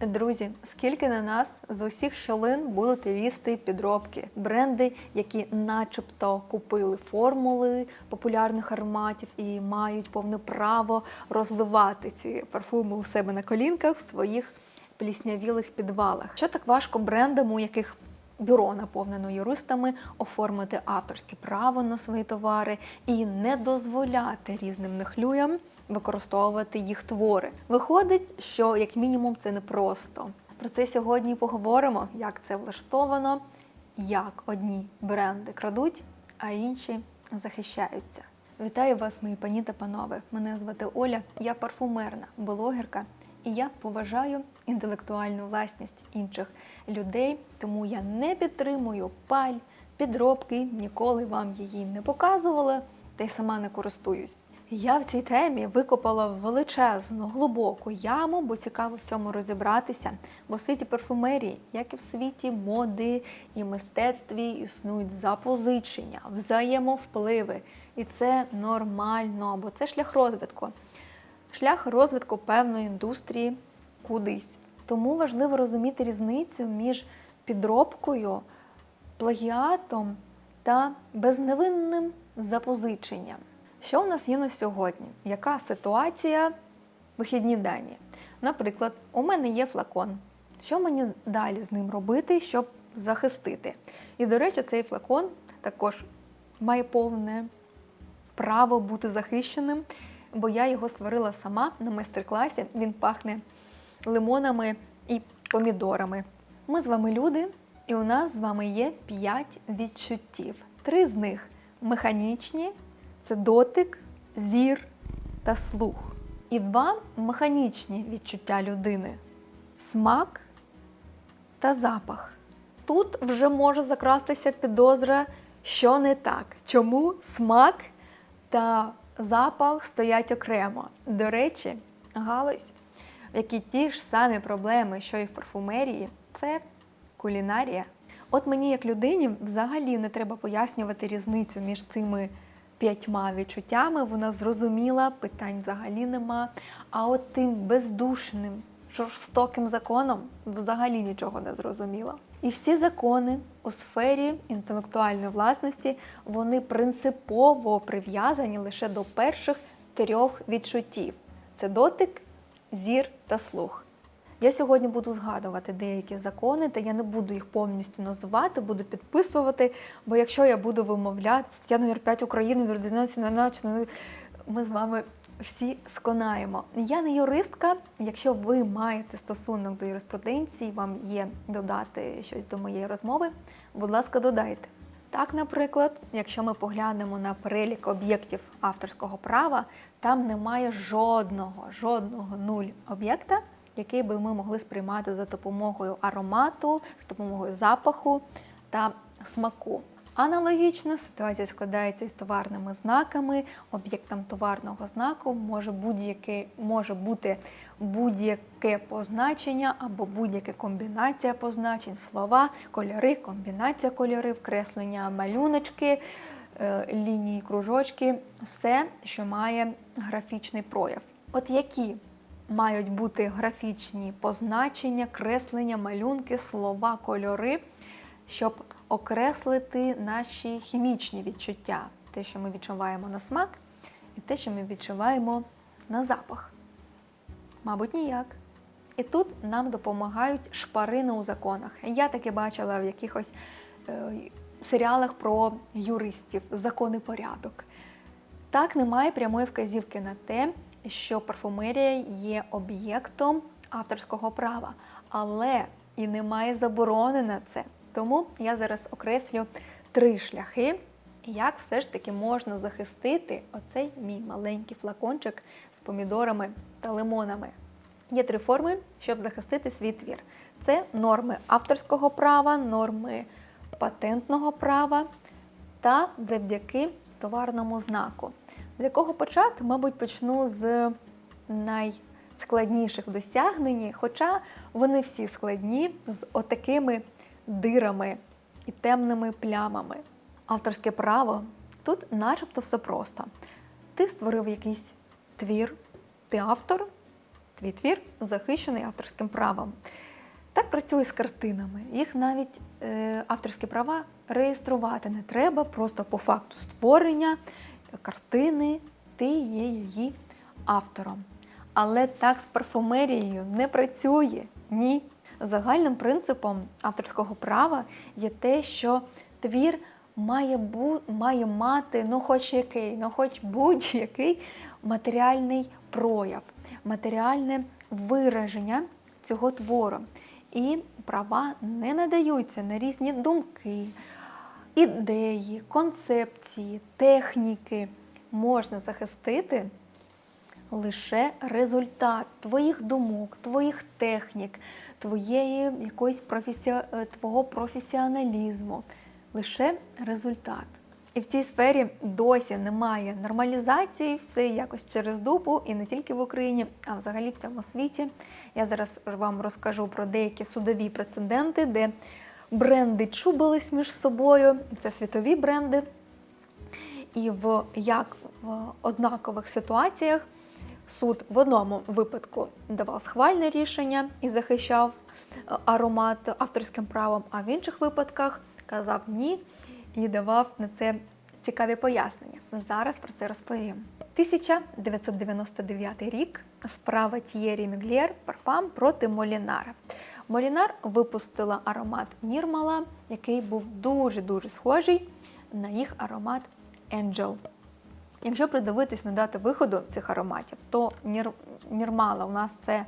Друзі, скільки на нас з усіх щолин будуть лізти підробки, бренди, які начебто купили формули популярних ароматів і мають повне право розливати ці парфуми у себе на колінках в своїх пліснявілих підвалах. Що так важко брендам, у яких бюро наповнено юристами, оформити авторське право на свої товари і не дозволяти різним нехлюям використовувати їх твори. Виходить, що як мінімум це непросто. Про це сьогодні поговоримо, як це влаштовано, як одні бренди крадуть, а інші захищаються. Вітаю вас, мої пані та панове. Мене звати Оля, я парфумерна блогерка, і я поважаю інтелектуальну власність інших людей, тому я не підтримую паль, підробки, ніколи вам її не показувала, та й сама не користуюсь. Я в цій темі викопала величезну глибоку яму, бо цікаво в цьому розібратися. Бо в світі парфумерії, як і в світі моди і мистецтві, існують запозичення, взаємовпливи. І це нормально, бо це шлях розвитку. Шлях розвитку певної індустрії кудись. Тому важливо розуміти різницю між підробкою, плагіатом та безневинним запозиченням. Що у нас є на сьогодні? Яка ситуація вихідні дані? Наприклад, у мене є флакон. Що мені далі з ним робити, щоб захистити? І, до речі, цей флакон також має повне право бути захищеним, бо я його створила сама на майстер-класі. Він пахне лимонами і помідорами. Ми з вами люди, і у нас з вами є 5 відчуттів. Три з них механічні це дотик, зір та слух. І два механічні відчуття людини смак та запах. Тут вже може закрастися підозра, що не так. Чому смак та запах стоять окремо. До речі, галузь, в якій ті ж самі проблеми, що і в парфумерії, це кулінарія. От мені, як людині, взагалі не треба пояснювати різницю між цими п'ятьма відчуттями. Вона зрозуміла, питань взагалі нема. А от тим бездушним, жорстоким законом взагалі нічого не зрозуміла. І всі закони у сфері інтелектуальної власності вони принципово прив'язані лише до перших трьох відчуттів: це дотик, зір та слух. Я сьогодні буду згадувати деякі закони, та я не буду їх повністю називати, буду підписувати. Бо якщо я буду вимовляти стаття номер 5 України від 11 ми з вами всі сконаємо. Я не юристка. Якщо ви маєте стосунок до юриспруденції, вам є додати щось до моєї розмови, будь ласка, додайте. Так, наприклад, якщо ми поглянемо на перелік об'єктів авторського права, там немає жодного, жодного нуль об'єкта, який би ми могли сприймати за допомогою аромату, за допомогою запаху та смаку. Аналогічна ситуація складається із товарними знаками. Об'єктом товарного знаку може, будь-яке, може бути будь-яке позначення або будь-яка комбінація позначень, слова, кольори, комбінація кольорів, креслення, малюночки, е, лінії, кружочки, все, що має графічний прояв. От які мають бути графічні позначення, креслення, малюнки, слова, кольори, щоб окреслити наші хімічні відчуття, те, що ми відчуваємо на смак, і те, що ми відчуваємо на запах. Мабуть, ніяк. І тут нам допомагають шпарини у законах. Я таке бачила в якихось е, серіалах про юристів, закон і порядок. Так, немає прямої вказівки на те, що парфумерія є об'єктом авторського права, але і немає заборони на це. Тому я зараз окреслю три шляхи, як все ж таки можна захистити оцей мій маленький флакончик з помідорами та лимонами. Є три форми, щоб захистити свій твір: це норми авторського права, норми патентного права та завдяки товарному знаку. З якого почати, мабуть, почну з найскладніших досягнень, хоча вони всі складні з отакими дирами і темними плямами. Авторське право тут начебто все просто. Ти створив якийсь твір, ти автор, твій твір захищений авторським правом. Так працює з картинами. Їх навіть е, авторські права реєструвати не треба, просто по факту створення картини ти є її автором. Але так з парфумерією не працює. Ні. Загальним принципом авторського права є те, що твір має, бу, має мати ну хоч який, ну хоч будь-який матеріальний прояв, матеріальне вираження цього твору. І права не надаються на різні думки, ідеї, концепції, техніки. Можна захистити лише результат твоїх думок, твоїх технік, твоєї якоїсь професі... е, твого професіоналізму. Лише результат. І в цій сфері досі немає нормалізації, все якось через дупу, і не тільки в Україні, а взагалі в цьому світі. Я зараз вам розкажу про деякі судові прецеденти, де бренди чубились між собою. Це світові бренди. І в як в однакових ситуаціях суд в одному випадку давав схвальне рішення і захищав е, аромат авторським правом, а в інших випадках казав ні і давав на це цікаві пояснення. Зараз про це розповім. 1999 рік справа Т'єрі Мюглєр Парфам проти Молінара. Молінар випустила аромат Нірмала, який був дуже-дуже схожий на їх аромат Angel. Якщо придивитись на дати виходу цих ароматів, то Нір... Нірмала у нас це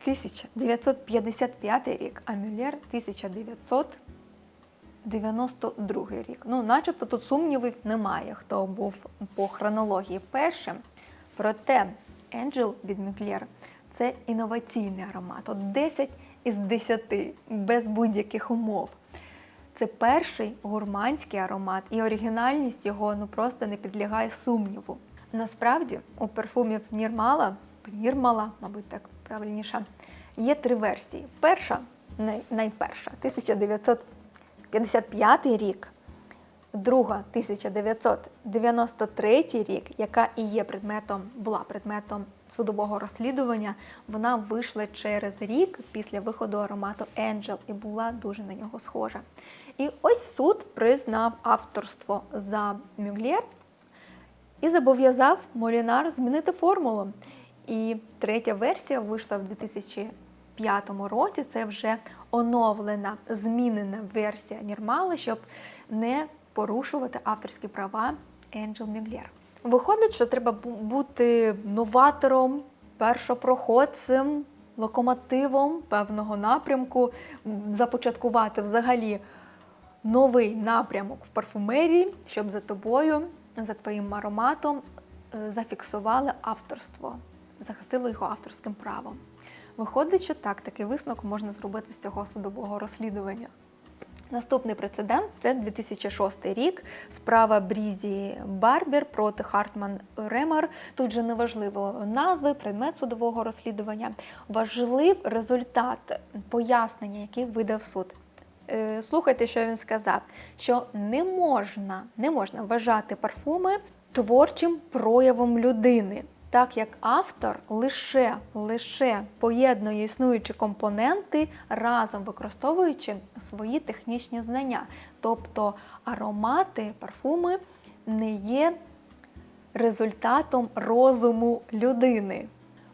1955 рік, а Мюллер 1992 рік. Ну, начебто тут сумнівів немає, хто був по хронології першим. Проте Angel від Мюллер – це інноваційний аромат. От 10 із 10, без будь-яких умов. Це перший гурманський аромат, і оригінальність його ну просто не підлягає сумніву. Насправді, у парфумів Нірмала, Нірмала, мабуть, так правильніше, є три версії. Перша, най, найперша, 1955 рік, друга 1993 рік, яка і є предметом, була предметом судового розслідування, вона вийшла через рік після виходу аромату Angel і була дуже на нього схожа. І ось суд признав авторство за Мюглєр і зобов'язав Молінар змінити формулу. І третя версія вийшла в 2005 році. Це вже оновлена, змінена версія Нірмала, щоб не порушувати авторські права Енджел Мюглєр. Виходить, що треба бути новатором, першопроходцем, локомотивом певного напрямку, започаткувати взагалі новий напрямок в парфумерії, щоб за тобою, за твоїм ароматом е, зафіксували авторство, захистили його авторським правом. Виходить, що так, такий висновок можна зробити з цього судового розслідування. Наступний прецедент це 2006 рік. Справа Брізі Барбер проти Хартман Ремер. Тут же не важливо назви, предмет судового розслідування. Важлив результат пояснення, який видав суд. Е, слухайте, що він сказав: що не можна, не можна вважати парфуми творчим проявом людини. Так як автор лише лише поєднує існуючі компоненти разом використовуючи свої технічні знання. Тобто аромати, парфуми не є результатом розуму людини.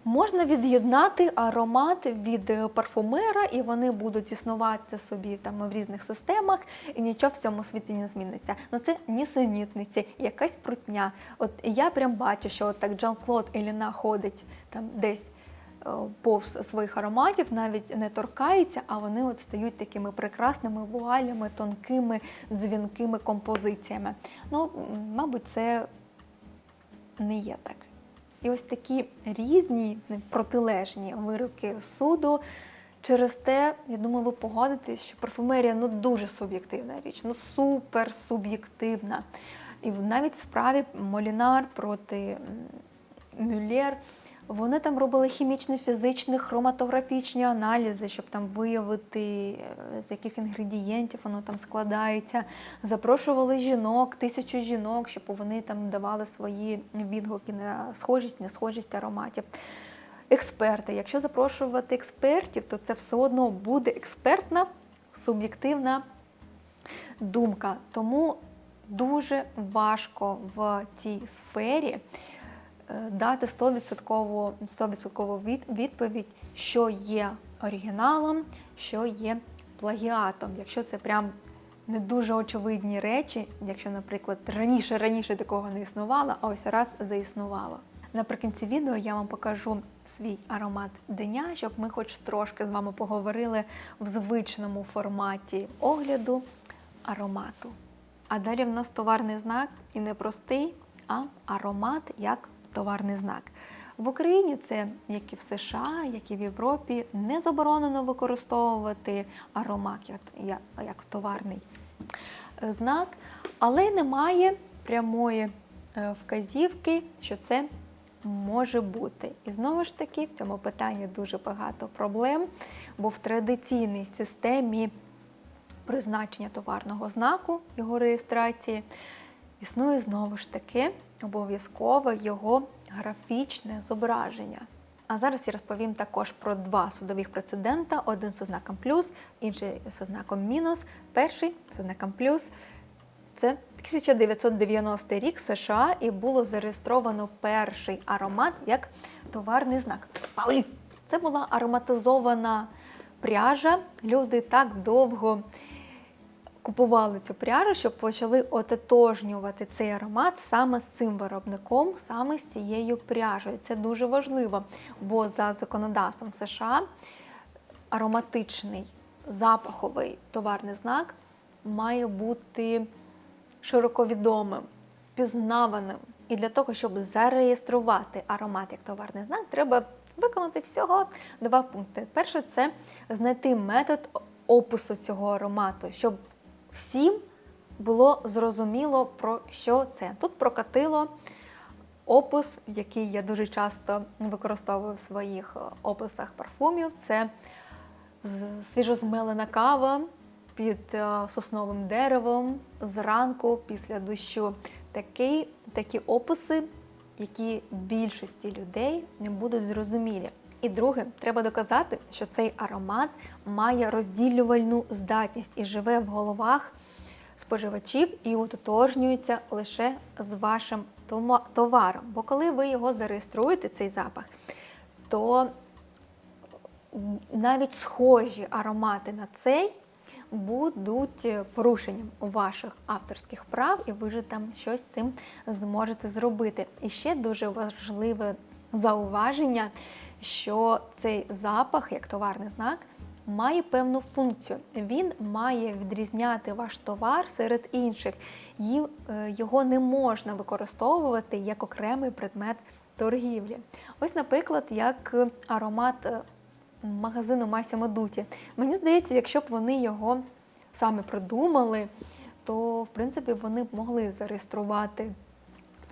Можна від'єднати аромат від парфумера, і вони будуть існувати собі там в різних системах, і нічого в цьому світі не зміниться. Ну це нісенітниці, якась прутня. От я прям бачу, що от так Джан Клод Еліна ходить там десь повз своїх ароматів, навіть не торкається, а вони от стають такими прекрасними вуалями, тонкими, дзвінкими композиціями. Ну, мабуть, це не є так. І ось такі різні протилежні вироки суду. Через те, я думаю, ви погодитесь, що парфумерія ну дуже суб'єктивна річ, ну супер суб'єктивна. І навіть в справі Молінар проти Мюллер вони там робили хімічні, фізичні, хроматографічні аналізи, щоб там виявити, з яких інгредієнтів воно там складається. Запрошували жінок, тисячу жінок, щоб вони там давали свої відгуки на схожість, не схожість ароматів. експерти. Якщо запрошувати експертів, то це все одно буде експертна, суб'єктивна думка. Тому дуже важко в цій сфері е, дати 100%, 100% від- відповідь, що є оригіналом, що є плагіатом. Якщо це прям не дуже очевидні речі, якщо, наприклад, раніше раніше такого не існувало, а ось раз заіснувало. Наприкінці відео я вам покажу свій аромат дня, щоб ми хоч трошки з вами поговорили в звичному форматі огляду аромату. А далі в нас товарний знак і не простий, а аромат як товарний знак. В Україні це, як і в США, як і в Європі, не заборонено використовувати аромат як, як, товарний е, знак, але немає прямої е, вказівки, що це може бути. І знову ж таки, в цьому питанні дуже багато проблем, бо в традиційній системі призначення товарного знаку, його реєстрації, існує знову ж таки обов'язково його графічне зображення. А зараз я розповім також про два судових прецедента: один з ознаком плюс, інший з ознаком мінус. Перший з ознаком плюс це 1990 рік США і було зареєстровано перший аромат як товарний знак. Паулі! Це була ароматизована пряжа. Люди так довго купували цю пряжу, що почали ототожнювати цей аромат саме з цим виробником, саме з цією пряжею. Це дуже важливо, бо за законодавством США ароматичний запаховий товарний знак має бути широко відомим, впізнаваним. І для того, щоб зареєструвати аромат як товарний знак, треба виконати всього два пункти. Перше це знайти метод опису цього аромату, щоб всім було зрозуміло, про що це. Тут прокатило опис, який я дуже часто використовую в своїх е, описах парфумів. Це свіжозмелена кава під е, сосновим деревом зранку після дощу. Такі, такі описи, які більшості людей не будуть зрозумілі. І друге, треба доказати, що цей аромат має розділювальну здатність і живе в головах споживачів і ототожнюється лише з вашим товаром. Бо коли ви його зареєструєте, цей запах, то навіть схожі аромати на цей будуть порушенням ваших авторських прав, і ви вже там щось з цим зможете зробити. І ще дуже важливе зауваження, що цей запах, як товарний знак, має певну функцію. Він має відрізняти ваш товар серед інших. Їм- е, Його не можна використовувати як окремий предмет торгівлі. Ось, наприклад, як аромат е, магазину Масімо Дуті. Мені здається, якщо б вони його саме придумали, то в принципі вони б могли зареєструвати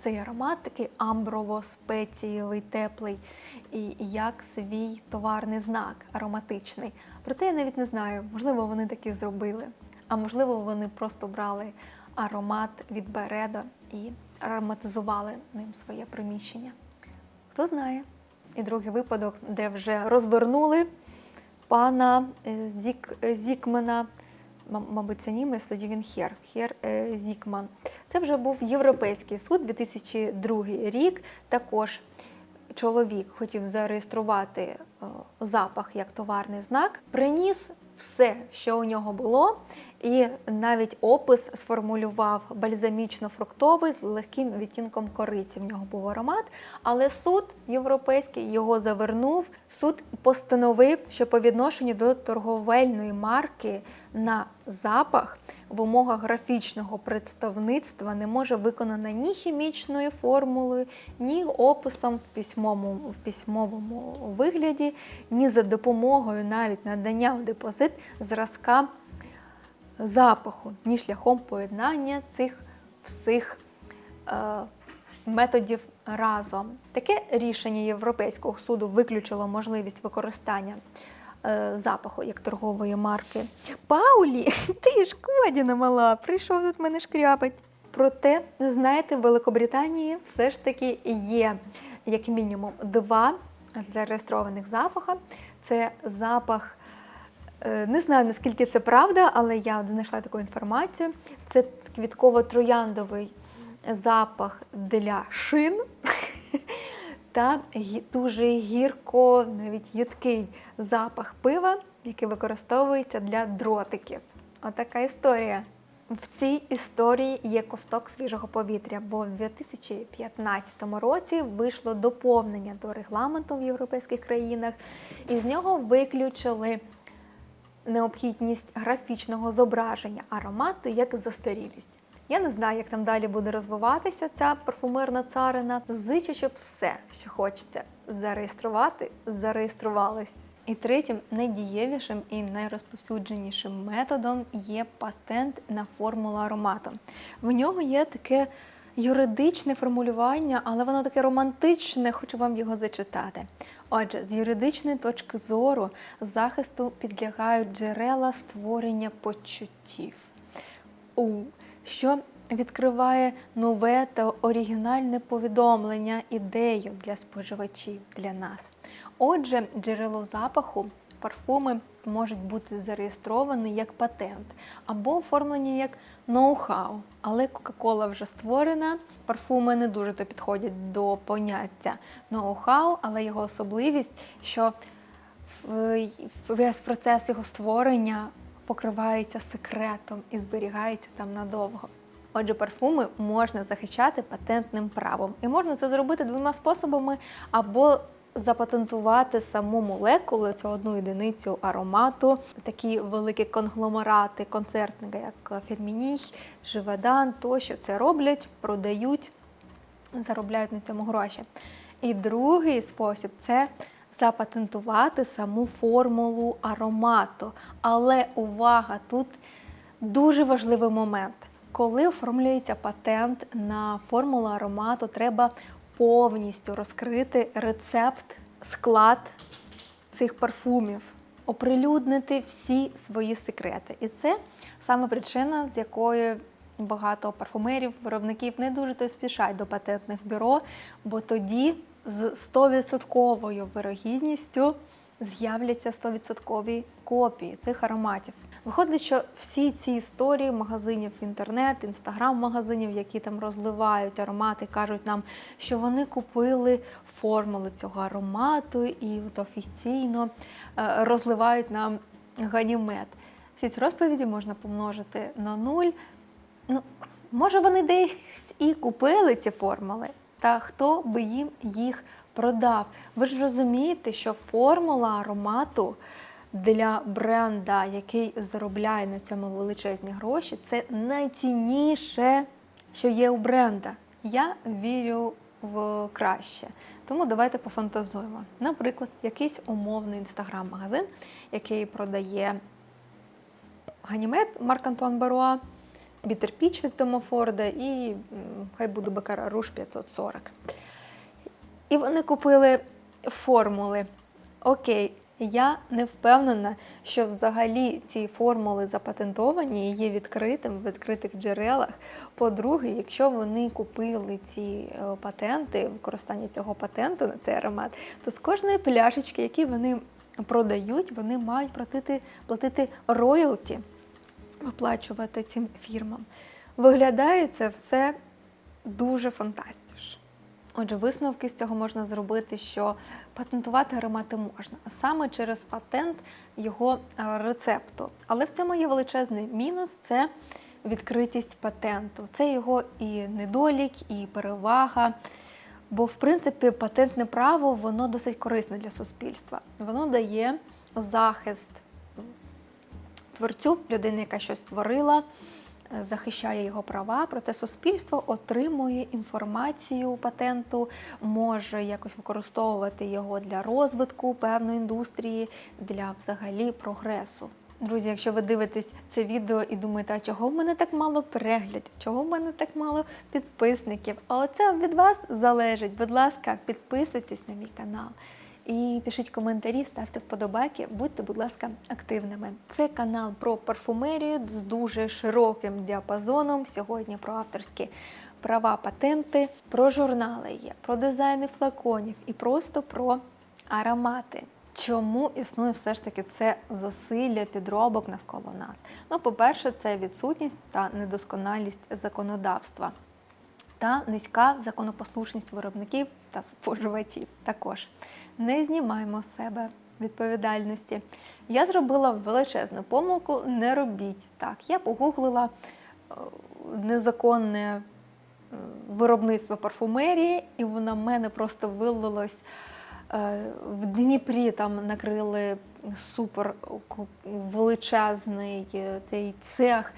цей аромат, такий амброво-спецієвий, теплий, і як свій товарний знак ароматичний. Проте я навіть не знаю, можливо, вони таки зробили, а можливо, вони просто брали аромат від Бередо і ароматизували ним своє приміщення. Хто знає? І другий випадок, де вже розвернули пана е, Зік, е, Зікмана, м- мабуть, це німець, тоді він Хер, Хер е, Зікман. Це вже був Європейський суд, 2002 рік. Також чоловік хотів зареєструвати е, запах як товарний знак, приніс все, що у нього було, і навіть опис сформулював бальзамічно-фруктовий з легким відтінком кориці. В нього був аромат, але суд європейський його завернув. Суд постановив, що по відношенню до торговельної марки на запах в умовах графічного представництва не може виконана ні хімічною формулою, ні описом в письмовому, в письмовому вигляді, ні за допомогою навіть надання в депозит зразка запаху, ні шляхом поєднання цих всіх е, методів разом. Таке рішення Європейського суду виключило можливість використання запаху як торгової марки. Паулі, ти ж Кодіна мала, прийшов тут мене шкрябать. Проте, знаєте, в Великобританії все ж таки є як мінімум два зареєстрованих запаха. Це запах, е, не знаю наскільки це правда, але я знайшла таку інформацію. Це квітково-трояндовий запах для шин та дуже гірко, навіть їдкий запах пива, який використовується для дротиків. Отака історія. В цій історії є ковток свіжого повітря, бо в 2015 році вийшло доповнення до регламенту в європейських країнах, і з нього виключили необхідність графічного зображення аромату як застарілість. Я не знаю, як там далі буде розвиватися ця парфумерна царина. Зичу, щоб все, що хочеться зареєструвати, зареєструвалось. І третім, найдієвішим і найрозповсюдженішим методом є патент на формулу аромату. В нього є таке юридичне формулювання, але воно таке романтичне, хочу вам його зачитати. Отже, з юридичної точки зору захисту підлягають джерела створення почуттів. У що відкриває нове та оригінальне повідомлення, ідею для споживачів для нас. Отже, джерело запаху, парфуми можуть бути зареєстровані як патент або оформлені як ноу-хау. Але Кока-Кола вже створена. Парфуми не дуже то підходять до поняття ноу-хау, але його особливість, що весь процес його створення покривається секретом і зберігається там надовго. Отже, парфуми можна захищати патентним правом. І можна це зробити двома способами: або запатентувати саму молекулу, цю одну єдиницю аромату, такі великі конгломерати, концертники, як Ферміній, Живадан, тощо це роблять, продають заробляють на цьому гроші. І другий спосіб це запатентувати саму формулу аромату. Але увага, тут дуже важливий момент. Коли оформлюється патент на формулу аромату, треба повністю розкрити рецепт, склад цих парфумів, оприлюднити всі свої секрети. І це саме причина, з якою багато парфумерів, виробників не дуже то спішать до патентних бюро, бо тоді з 100% вирогідністю з'являться 100% копії цих ароматів. Виходить, що всі ці історії магазинів інтернет, інстаграм-магазинів, які там розливають аромати, кажуть нам, що вони купили формулу цього аромату і от офіційно е, розливають нам ганімет. Всі ці розповіді можна помножити на нуль. Ну, може, вони десь і купили ці формули, та хто би їм їх продав? Ви ж розумієте, що формула аромату для бренда, який заробляє на цьому величезні гроші, це найцінніше, що є у бренда. Я вірю в краще. Тому давайте пофантазуємо. Наприклад, якийсь умовний інстаграм-магазин, який продає ганімет Марк Антуан Баруа, Бітер Піч від Тома Форда і хай буде Бекара Руш 540. І вони купили формули. Окей, я не впевнена, що взагалі ці формули запатентовані і є відкритим в відкритих джерелах. По-друге, якщо вони купили ці е, патенти, використання цього патенту на цей аромат, то з кожної пляшечки, які вони продають, вони мають платити, платити роялті, виплачувати цим фірмам. Виглядає це все дуже фантастично. Отже, висновки з цього можна зробити, що патентувати аромати можна, а саме через патент його е, рецепту. Але в цьому є величезний мінус це відкритість патенту. Це його і недолік, і перевага. Бо, в принципі, патентне право воно досить корисне для суспільства. Воно дає захист творцю, людини, яка щось створила, е, захищає його права, проте суспільство отримує інформацію патенту, може якось використовувати його для розвитку певної індустрії, для взагалі прогресу. Друзі, якщо ви дивитесь це відео і думаєте, а чого в мене так мало переглядів, чого в мене так мало підписників? А оце від вас залежить. Будь ласка, підписуйтесь на мій канал. І пишіть коментарі, ставте вподобайки, будьте, будь ласка, активними. Це канал про парфумерію з дуже широким діапазоном. Сьогодні про авторські права, патенти, про журнали є, про дизайни флаконів і просто про аромати. Чому існує все ж таки це засилля підробок навколо нас? Ну, по-перше, це відсутність та недосконалість законодавства та низька законопослушність виробників та споживачів. Також не знімаємо з себе відповідальності. Я зробила величезну помилку, не робіть так. Я погуглила е, незаконне е, виробництво парфумерії, і воно в мене просто вилилось. Е, В Дніпрі там накрили супер величезний цей цех,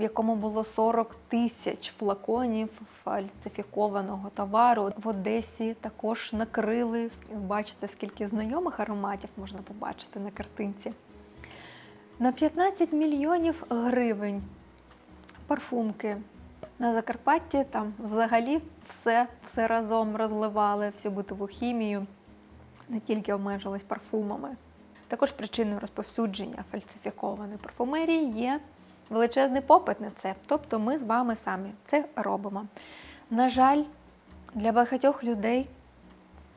в якому було 40 тисяч флаконів фальсифікованого товару. В Одесі також накрили. Бачите, скільки знайомих ароматів можна побачити на картинці. На 15 мільйонів гривень парфумки. На Закарпатті там взагалі все, все разом розливали, всю битову хімію, не тільки обмежились парфумами. Також причиною розповсюдження фальсифікованої парфумерії є величезний попит на це. Тобто ми з вами самі це робимо. На жаль, для багатьох людей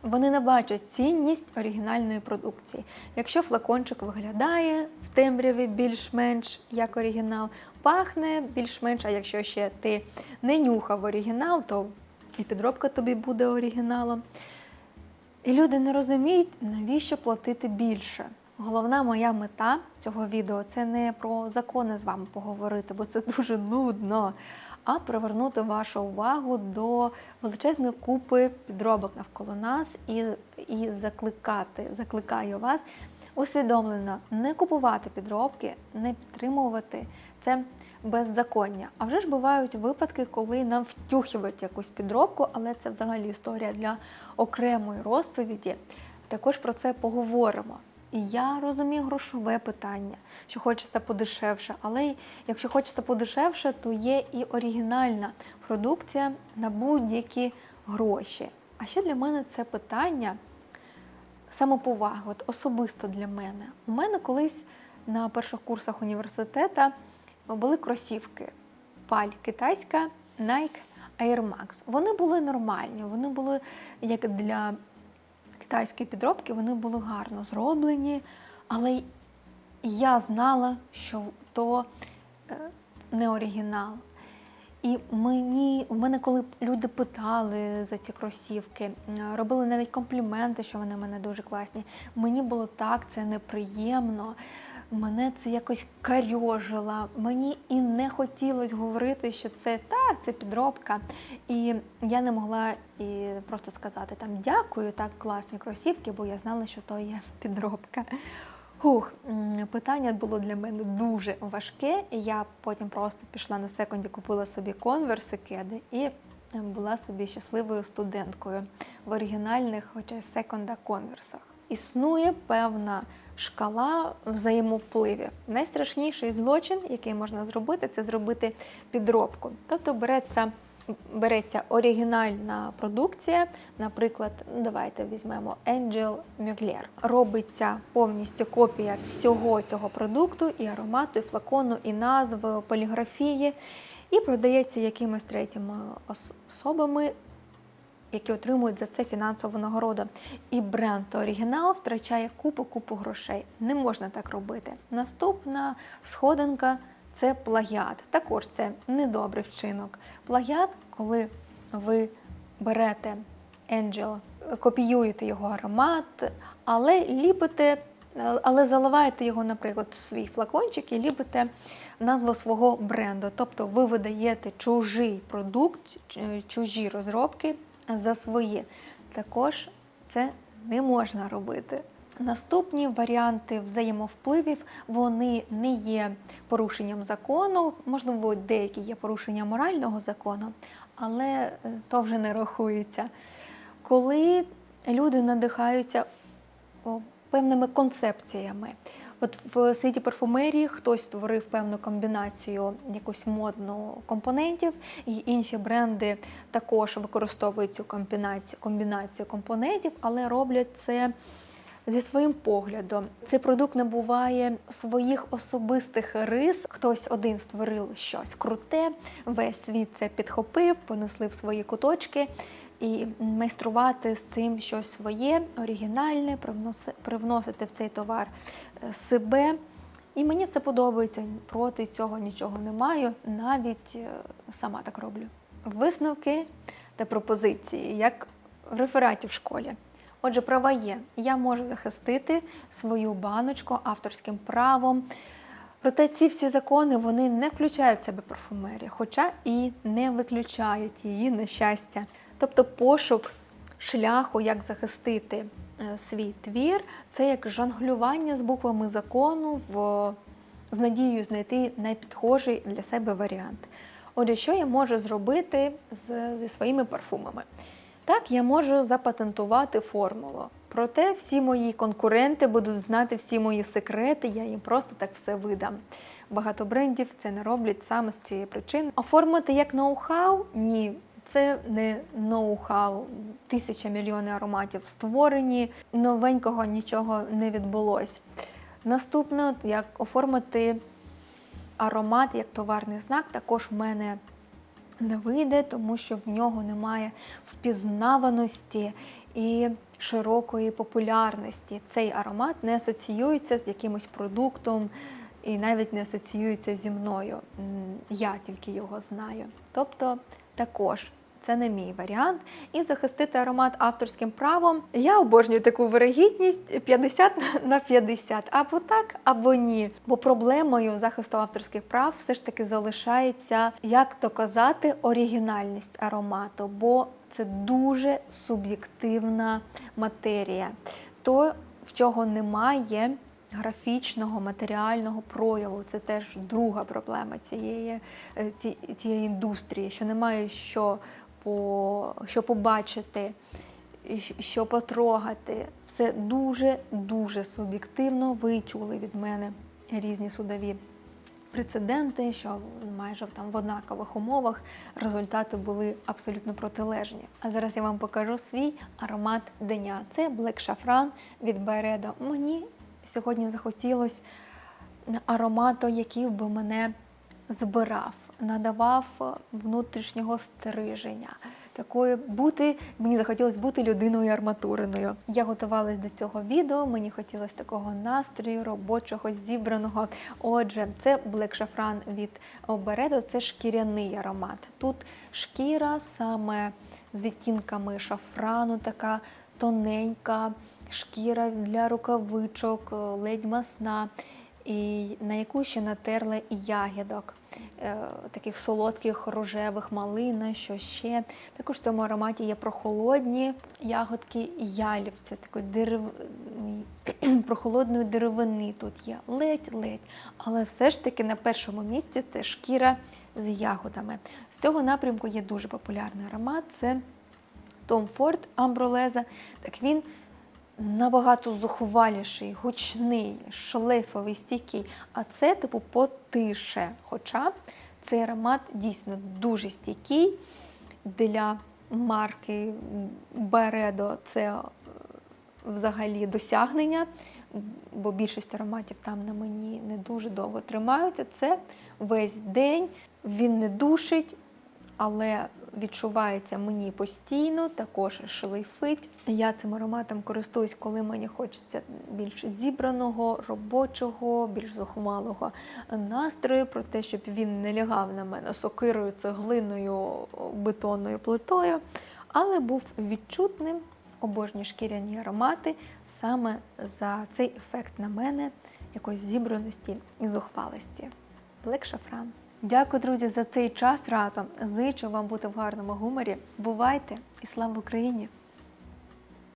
вони не бачать цінність оригінальної продукції. Якщо флакончик виглядає в темряві більш-менш як оригінал, пахне більш-менш, а якщо ще ти не нюхав оригінал, то і підробка тобі буде оригіналом. І люди не розуміють, навіщо платити більше. Головна моя мета цього відео це не про закони з вами поговорити, бо це дуже нудно, а привернути вашу увагу до величезної купи підробок навколо нас і, і закликати, закликаю вас усвідомлено не купувати підробки, не підтримувати це беззаконня. А вже ж бувають випадки, коли нам втюхують якусь підробку, але це взагалі історія для окремої розповіді. Також про це поговоримо. І я розумію грошове питання, що хочеться подешевше, але якщо хочеться подешевше, то є і оригінальна продукція на будь-які гроші. А ще для мене це питання самоповаги, от особисто для мене. У мене колись на перших курсах університету були кросівки паль китайська Nike Air Max. Вони були нормальні, вони були як для китайської підробки, вони були гарно зроблені, але я знала, що то е, не оригінал. І мені, у мене, коли люди питали за ці кросівки, робили навіть компліменти, що вони в мене дуже класні. Мені було так це неприємно. Мене це якось карьожило. Мені і не хотілося говорити, що це так, це підробка. І я не могла і просто сказати там дякую, так класні кросівки, бо я знала, що то є підробка. Хух, питання було для мене дуже важке. І я потім просто пішла на секунді, купила собі конверси кеди і е, була собі щасливою студенткою в оригінальних, хоча секонда конверсах. Існує певна шкала взаємовпливів. Найстрашніший злочин, який можна зробити, це зробити підробку. Тобто береться береться оригінальна продукція, наприклад, давайте візьмемо Angel Mugler. Робиться повністю копія всього цього продукту, і аромату, і флакону, і назв, поліграфії, і продається якимось третіми особами. Які отримують за це фінансову нагороду. І бренд оригінал втрачає купу-купу грошей. Не можна так робити. Наступна сходинка це плагіат. Також це недобрий вчинок. Плагіат, коли ви берете Angel, копіюєте його аромат, але ліпите, але заливаєте його, наприклад, в свій флакончик і ліпите назву свого бренду. Тобто ви видаєте чужий продукт, чужі розробки за свої. Також це не можна робити. Наступні варіанти взаємовпливів вони не є порушенням закону, можливо, деякі є порушенням морального закону, але е, то вже не рахується. Коли люди надихаються певними концепціями. От в світі парфумерії хтось створив певну комбінацію якусь модну компонентів, і інші бренди також використовують цю комбінацію, комбінацію компонентів, але роблять це зі своїм поглядом. Цей продукт набуває своїх особистих рис. Хтось один створив щось круте, весь світ це підхопив, понесли в свої куточки. І майструвати з цим щось своє, оригінальне, привносити в цей товар е, себе. І мені це подобається. Проти цього нічого не маю, навіть е, сама так роблю. Висновки та пропозиції, як в рефераті в школі. Отже, права є. Я можу захистити свою баночку авторським правом. Проте ці всі закони вони не включають в себе парфумерію, хоча і не виключають її на щастя. Тобто пошук шляху, як захистити е, свій твір, це як жонглювання з буквами закону в, з надією знайти найпідхожий для себе варіант. Отже, що я можу зробити з, зі своїми парфумами? Так, я можу запатентувати формулу. Проте всі мої конкуренти будуть знати всі мої секрети, я їм просто так все видам. Багато брендів це не роблять саме з цієї причини. Оформити як ноу-хау? Ні. Це не ноу-хау. Тисяча мільйони ароматів створені, новенького нічого не відбулось. Наступне, як оформити аромат як товарний знак, також в мене не вийде, тому що в нього немає впізнаваності і широкої популярності. Цей аромат не асоціюється з якимось продуктом і навіть не асоціюється зі мною. Я тільки його знаю. Тобто, також. Це не мій варіант. І захистити аромат авторським правом. Я обожнюю таку вирогідність 50 на 50. Або так, або ні. Бо проблемою захисту авторських прав все ж таки залишається, як доказати оригінальність аромату, бо це дуже суб'єктивна матерія. То, в чого немає графічного, матеріального прояву. Це теж друга проблема цієї, е, цієї індустрії, що немає що, по, що побачити, що потрогати. Все дуже-дуже суб'єктивно. Ви чули від мене різні судові прецеденти, що майже там в однакових умовах результати були абсолютно протилежні. А зараз я вам покажу свій аромат дня. Це Black Saffron від Byredo. Мені сьогодні захотілося аромату, який би мене збирав, надавав внутрішнього стриження. Такою бути мені захотілося бути людиною арматуриною. Я готувалась до цього відео. Мені хотілося такого настрою, робочого, зібраного. Отже, це Saffron від Обередо, це шкіряний аромат. Тут шкіра саме з відтінками шафрану, така тоненька, шкіра для рукавичок, ледь масна і на яку ще натерли ягідок, е, таких солодких рожевих малина, що ще. Також в цьому ароматі є прохолодні ягодки ялівця, такої дерев... прохолодної деревини тут є ледь-ледь. Але все ж таки на першому місці це шкіра з ягодами. З цього напрямку є дуже популярний аромат. Це Том Форд Амбролеза. Так він набагато зухваліший, гучний, шлейфовий, стійкий. А це, типу, потише. Хоча цей аромат дійсно дуже стійкий для марки Бередо. Це е, взагалі досягнення, бо більшість ароматів там на мені не дуже довго тримаються. Це весь день, він не душить, але відчувається мені постійно, також шлейфить. Я цим ароматом користуюсь, коли мені хочеться більш зібраного, робочого, більш зухвалого настрою, про те, щоб він не лягав на мене сокирою, цеглиною, бетонною плитою, але був відчутним. Обожні шкіряні аромати саме за цей ефект на мене, якоїсь зібраності і зухвалості. Black Шафран. Дякую, друзі, за цей час разом. Зичу вам бути в гарному гуморі. Бувайте і слава Україні!